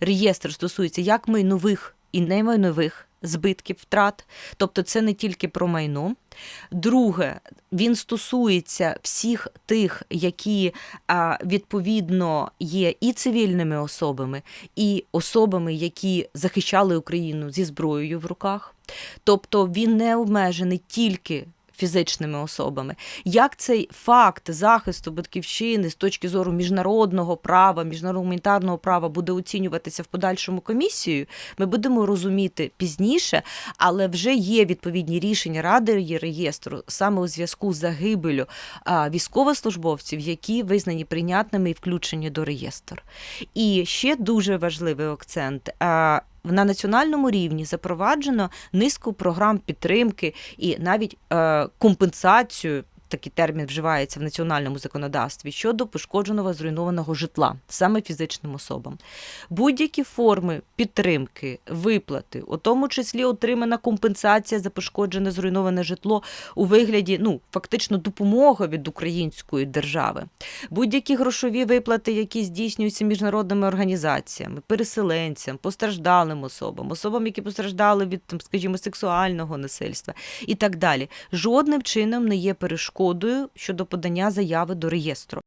Реєстр стосується як майнових і немайнових збитків втрат, тобто це не тільки про майно. Друге, він стосується всіх тих, які відповідно є і цивільними особами, і особами, які захищали Україну зі зброєю в руках. Тобто він не обмежений тільки фізичними особами. Як цей факт захисту батьківщини з точки зору міжнародного права, міжнародного гуманітарного права буде оцінюватися в подальшому комісією, ми будемо розуміти пізніше, але вже є відповідні рішення Ради реєстру саме у зв'язку з загибелю військовослужбовців, які визнані прийнятними і включені до реєстру. І ще дуже важливий акцент. На національному рівні запроваджено низку програм підтримки і навіть е, компенсацію. Такий термін вживається в національному законодавстві щодо пошкодженого зруйнованого житла саме фізичним особам. Будь-які форми підтримки, виплати, у тому числі отримана компенсація за пошкоджене зруйноване житло у вигляді ну фактично допомоги від української держави, будь-які грошові виплати, які здійснюються міжнародними організаціями, переселенцям, постраждалим особам, особам, які постраждали від там, скажімо, сексуального насильства і так далі, жодним чином не є перешкодою щодо подання заяви до реєстру.